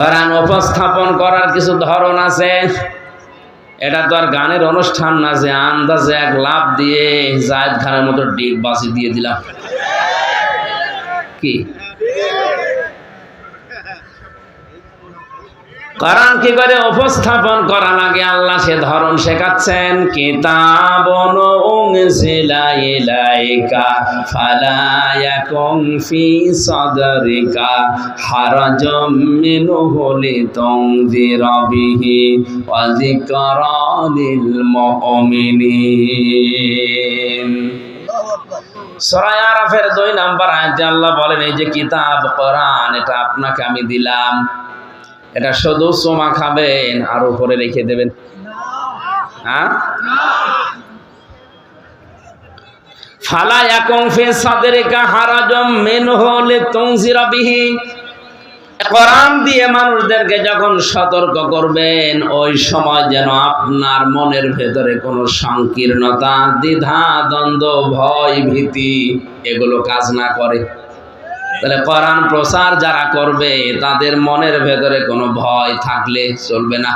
কোরআন উপস্থাপন করার কিছু ধরন আছে। এটা তো আর গানের অনুষ্ঠান না যে আন্দাজে এক লাভ দিয়ে জায়দ খানের মতো ডিগ বাসি দিয়ে দিলাম। কি? কোরআন কি করে উপস্থাপন করা লাগে আল্লাহ সে ধরন শেখাচ্ছেন? কিতাবন উনজিলা ইলাইকা ফালা ইয়াকুম ফি সাদরিকা হারাজাম মিনহু লিতুনযিরা বিহি ওয়া যিকরা লিল মুমিনিন। সূরা আরাফের দুই নাম্বার আয়াতে আল্লাহ বলেন, এই যে কিতাব, কোরআন, এটা আপনাকে আমি দিলাম। এটা শুধু সোমা খাবেন আর উপরে রেখে দেবেন। হ্যাঁ? বিহি। কোরআন দিয়ে মানুষদেরকে যখন সতর্ক করবেন, ওই সময় যেন আপনার মনের ভেতরে কোনো সংকীর্ণতা, দ্বিধা, দ্বন্দ্ব, ভয়, ভীতি এগুলো কাজ না করে। তাহলে কোরআন প্রচার যারা করবে, তাদের মনের ভেতরে কোনো ভয় থাকলে চলবে না।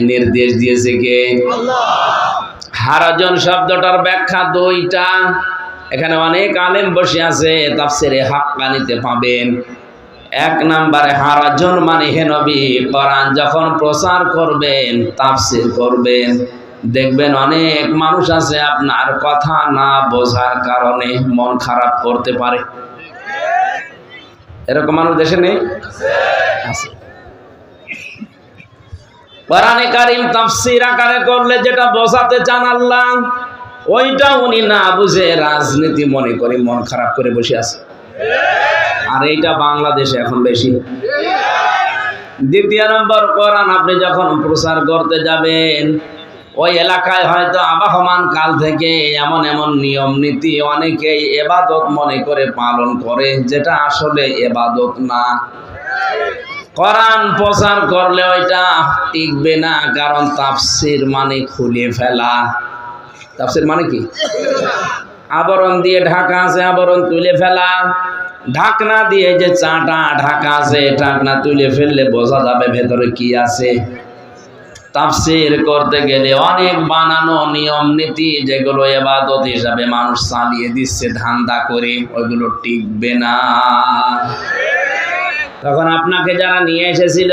নির্দেশ দিয়েছে কে? হারাজন শব্দটার ব্যাখ্যা দুইটা। এখানে অনেক আলেম বসে আছে, তাফসিরে হাক্কানিতে পাবেন। এক নাম্বারে, হারাজন মানে হে নবী কোরআন যখন প্রচার করবেন, তাফসির করবেন। দেখবেন অনেক মানুষ আছে আপনার কথা না বোঝার কারণে মন খারাপ করতে পারে। এরকম মানুষ দেশে নেই? কোরআনে আকারে করলে যেটা বোঝাতে চান আল্লাহ, ওইটা উনি না বুঝে রাজনীতি মনে করে মন খারাপ করে বসে আছে। আর এইটা বাংলাদেশে এখন বেশি। দ্বিতীয় নম্বর কোরআন, আপনি যখন প্রচার করতে যাবেন ওই এলাকায় হয়তো আবাহমান কাল থেকে এমন এমন নিয়ম নীতি অনেকেই এবাদত মনে করে পালন করে, যেটা আসলে এবাদত না। কোরআন প্রচার করলে ওইটা টিকবে না, কারণ তাফসির মানে খুলে ফেলা। তাফসির মানে কি? আবরণ দিয়ে ঢাকা আছে, আবরণ তুলে ফেলা। ঢাকনা দিয়ে যে চাটা ঢাকা আছে ঢাকনা তুলে ফেললে বোঝা যাবে ভেতরে কি আছে। তাফসির করতে গেলে অনেক বানানো নিয়ম, নীতি যেগুলো এবাদত হিসাবে মানুষ চালিয়ে দিচ্ছে, ধান্দা করে ওইগুলো টিকবে না। তখন আপনাকে যারা নিয়ে এসেছিল,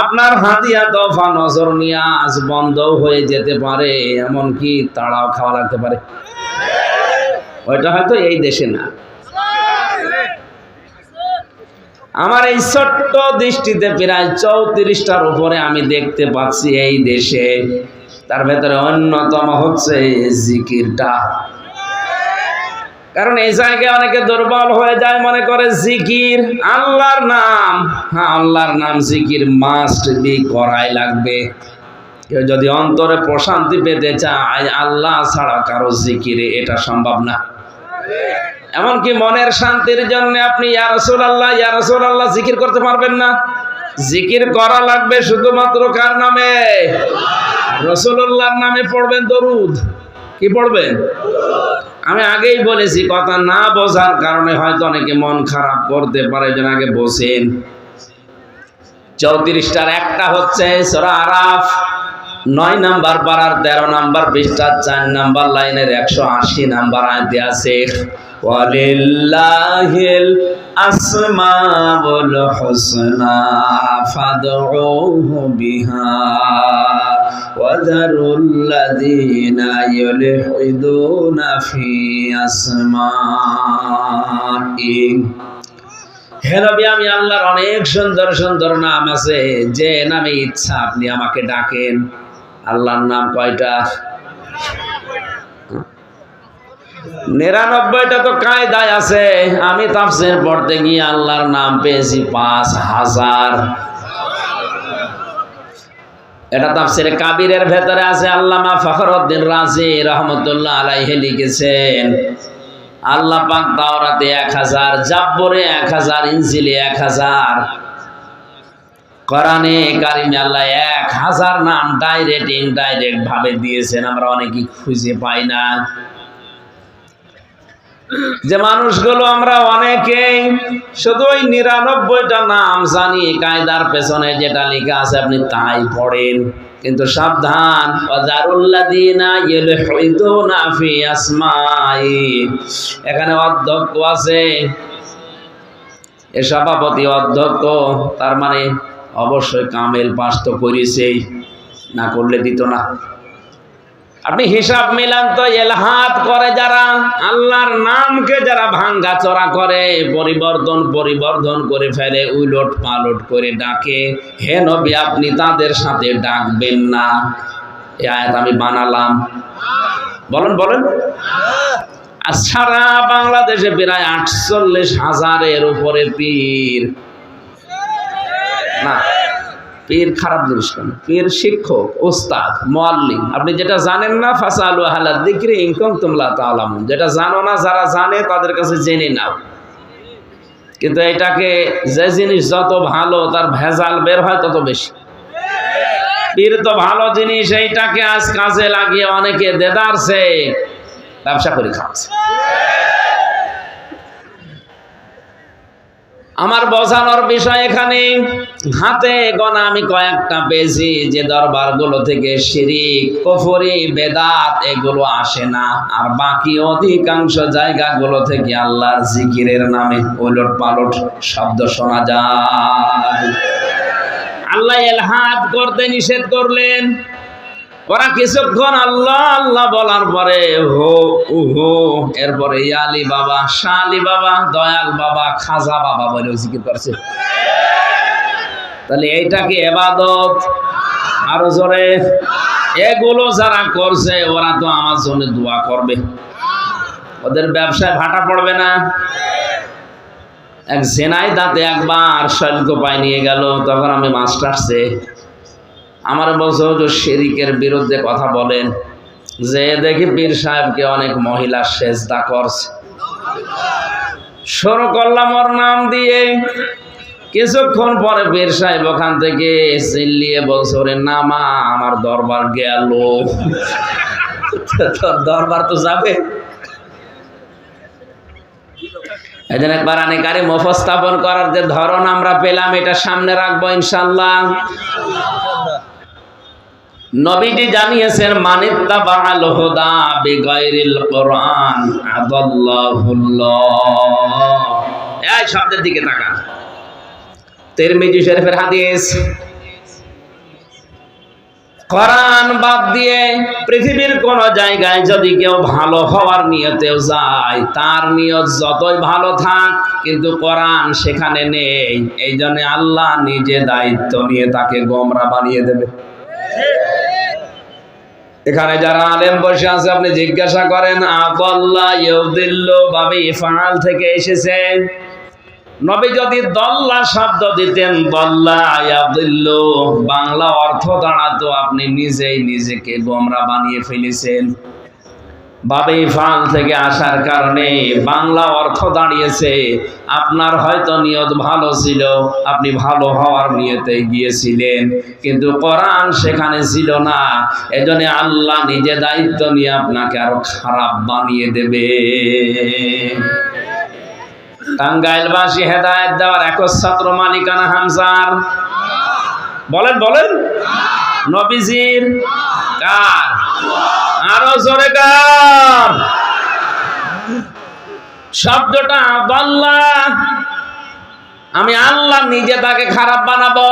আপনার হাতিয়া দফা নজর নিয়াজ বন্ধ হয়ে যেতে পারে, এমনকি তাড়াও খাওয়া লাগতে পারে। ওইটা হয়তো এই দেশে না। আমার এই ছোট্ট দৃষ্টিতে প্রায় চৌত্রিশটার উপরে আমি দেখতে পাচ্ছি এই দেশে। তার ভেতরে অন্যতম হচ্ছে জিকিরটা। কারণ এই জায়গায় অনেকে দুর্বল হয়ে যায় মনে করে জিকির আল্লাহর নাম। হ্যাঁ আল্লাহর নাম জিকির মাস্ট বি করাই লাগবে। কেউ যদি অন্তরে প্রশান্তি পেতে চায়, আল্লাহ ছাড়া কারও জিকিরে এটা সম্ভব না। এমনকি মনের শান্তির জন্য আপনি ইয়ারসুল আল্লাহ ইয়ারসুল আল্লাহ জিকির করতে পারবেন না। জিকির করা লাগবে শুধুমাত্র কার নামে? রসুল্লাহর নামে পড়বেন দরুদ। কি পড়বেন? আমি আগেই বলেছি, কথা না বোঝার কারণে হয়তো অনেকে মন খারাপ করতে পারে যেন আগে বসেন চৌত্রিশটার একটা হচ্ছে সোরা আরাফ, নয় নাম্বার পাড়ার তেরো নাম্বার পৃষ্ঠার চার নাম্বার লাইনের একশো আশি নাম্বার আয়তে আছে ওয়ালিল্লাহিল আসমাউল হুসনা ফাদউহু বিহা وذروا الذين يلحدون في أسمائه হে নবী আমি আল্লাহর অনেক সুন্দর সুন্দর নাম আছে যে নামে ইচ্ছা আপনি আমাকে ডাকেন আল্লাহর নাম কয়টা নিরানব্বইটা তো কায়দায় আছে। আমি তাফসির পড়তে গিয়ে আল্লাহর নাম পেয়েছি পাঁচ হাজার। এটা তাফসির কাবিরের ভেতরে আছে আল্লামা ফখরউদ্দিন রাজি রহমতুল্লাহ আলাইহি লিখেছেন, আল্লাহ পাক তাওরাতে এক হাজার, জাব্বরে এক হাজার, ইনজিলে এক হাজার। কোরআনে কারিমে আল্লাহ এক হাজার নাম ডাইরেক্ট, ইনডাইরেক্ট ভাবে দিয়েছেন। আমরা অনেকেই খুঁজে পাই না। যে মানুষগুলো আমরা অনেকেই শুধু ওই নিরানব্বইটা নাম জানি, কায়দার পেছনে যেটা লেখা আছে আপনি তাই পড়েন। কিন্তু সাবধান এখানে অধ্যক্ষ আছে। এ সভাপতি অধ্যক্ষ, তার মানে অবশ্যই কামেল পাস তো করেছেই, না করলে দিত না। আপনি হিসাব মিলান তো এলহাত করে যারা, আল্লাহর নামকে যারা ভাঙ্গা চড়া করে, পরিবর্তন পরিবর্তন করে ফেলে, উলট পালট করে ডাকে। হে নবী, আপনি তাদের সাথে ডাকবেন না। এ আয়াত আমি বানালাম। বলেন বলেন। আর সারা বাংলাদেশে প্রায় আটচল্লিশ হাজারের উপরে পীর। না। পীর খারাপ জিনিস কেন পীর শিক্ষক, ওস্তাদ, মোয়াল্লিম। আপনি যেটা জানেন না, ফাসালু আহলা দিকরি ইনকম তোমলা তালামুন যেটা জানো না, যারা জানে তাদের কাছে জেনে নাও। কিন্তু এটাকে যে জিনিস যত ভালো, তার ভেজাল বের হয় তত বেশি। পীর তো ভালো জিনিস, এইটাকে আজ কাজে লাগিয়ে অনেকে দেদারছে, ব্যবসা করে খাচ্ছে আমার বোঝানোর বিষয় এখানে, হাতে গোনা আমি কয়েকটা পেয়েছি, যে দরবারগুলো থেকে শিরিক, কফরি, বেদাত, এগুলো আসে না। আর বাকি অধিকাংশ জায়গাগুলো থেকে আল্লাহর জিকিরের নামে ওলট পালট শব্দ শোনা যায়। আল্লাহ এলহাদ করতে নিষেধ করলেন। ওরা কিছুক্ষণ আল্লাহ আল্লাহ বলার পরে, হো, উহো। এরপরে ইয়ালি বাবা শালি বাবা, দয়াল বাবা, খাজা বাবা, বলে জিকির করছে। তাহলে এইটা কি এবাদত? আরও জোরে। এগুলো যারা করছে, ওরা তো আমার জন্য দোয়া করবে। ওদের ব্যবসায় ভাটা পড়বে না। এক জেনাই দাঁতে একবার শৈল্য পায় নিয়ে গেল, তখন আমি মাস্টার্সে আমার বলছে যে শেরিকের বিরুদ্ধে কথা বলেন, যে দেখি পীর সাহেবকে অনেক মহিলা সেজদা করছে। শুরু করলাম ওর নাম দিয়ে। কিছুক্ষণ পরে পীর সাহেব ওখান থেকে চিল্লিয়ে বলছে, ওরে নামা আমার দরবার গেল। তোর দরবার তো যাবে। এই জন্য কোরআনে করার যে ধরন আমরা পেলাম, এটা সামনে রাখব ইনশাল্লাহ নবীজি জানিয়েছেন মানিত্তা বাহাল হুদা বিগাইরিল কোরআন, আদাল্লাহুল্লাহ। এই শব্দের দিকে তাকা তিরমিজি শরীফের হাদিস, কোরআন বাদ দিয়ে পৃথিবীর কোন জায়গায় যদি কেউ ভালো হওয়ার নিয়তেও যায়, তার নিয়ত যতই ভালো থাক, কিন্তু কোরআন সেখানে নেই। এই জন্য আল্লাহ নিজে দায়িত্ব নিয়ে তাকে গোমরা বানিয়ে দেবে। এখানে যারা আলেম বসে আছে, আপনি জিজ্ঞাসা করেন ফাল থেকে এসেছে। নবী যদি দল্লা শব্দ দিতেন দল্লা বাংলা অর্থ দাঁড়াতো, আপনি নিজেই নিজেকে গোমরা বানিয়ে ফেলেছেন। বাবে ফাল থেকে আসার কারণে বাংলা অর্থ দাঁড়িয়েছে। আপনার হয়তো নিয়ত ভালো ছিল, আপনি ভালো হওয়ার নিয়তে গিয়েছিলেন, কিন্তু কোরআন সেখানে ছিল না। এজন্য আল্লাহ নিজে দায়িত্ব নিয়ে আপনাকে আরও খারাপ বানিয়ে দেবে। টাঙ্গাইলবাসী হেদায়ত দেওয়ার একচ্ছত্র মালিকানা হামসার বলেন বলেন। নবীজির কার? আরও জোরে কার শব্দটা আল্লাহ আমি আল্লাহ নিজে তাকে খারাপ বানাবো।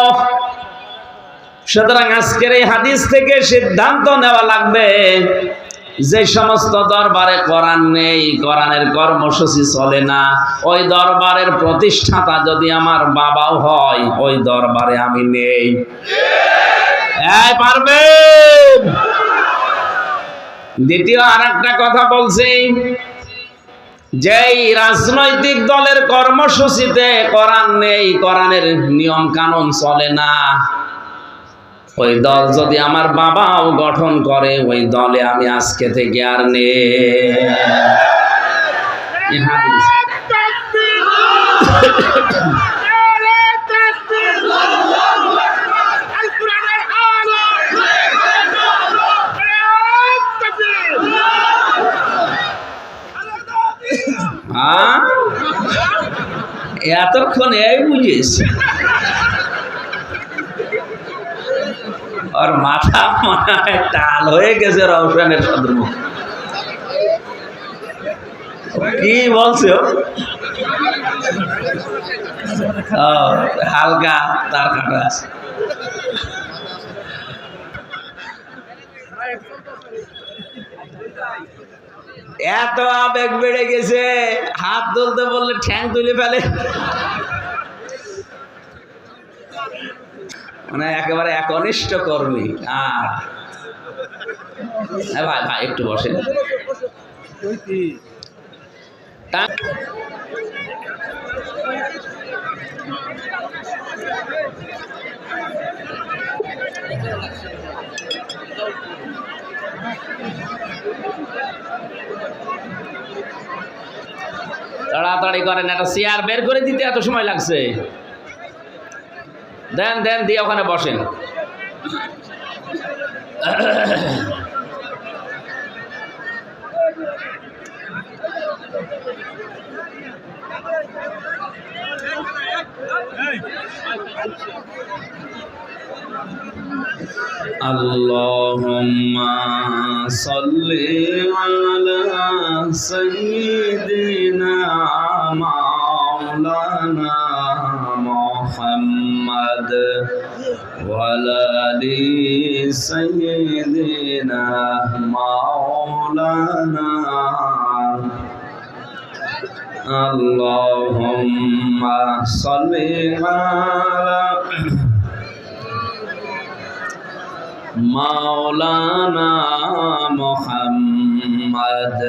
সুতরাং আজকের এই হাদিস থেকে সিদ্ধান্ত নেওয়া লাগবে যে সমস্ত দরবারে কোরআন নেই, কোরআনের কর্মসূচি চলে না। ওই দরবারের প্রতিষ্ঠাতা যদি আমার বাবাও হয়, ওই দরবারে আমি নেই। এই পারবে দ্বিতীয় আর একটা কথা বলছি। যেই রাজনৈতিক দলের কর্মসূচিতে করান নেই করানের নিয়ম কানুন চলে না। ওই দল যদি আমার বাবাও গঠন করে, ওই দলে আমি আজকে থেকে আর নে এতক্ষণ এই বুঝেছি আর মাথা টাল হয়ে গেছে রওশনের সদরমুখ। কি বলছো হালকা তার কাটা আছে। এত আবেগ বেড়ে গেছে, হাত তুলতে বললে ঠ্যাং তুলে ফেলে। মানে একেবারে একনিষ্ঠ কর্মী। আর হ্যাঁ ভাই ভাই, একটু বসেন। তাড়াতাড়ি করেন, একটা চেয়ার বের করে দিতে এত সময় লাগছে। দেন দেন দিয়ে ওখানে বসেন اللهم صل على سيدنا مولانا محمد وعلى آل سيدنا مولانا. اللهم صل على مولانا محمد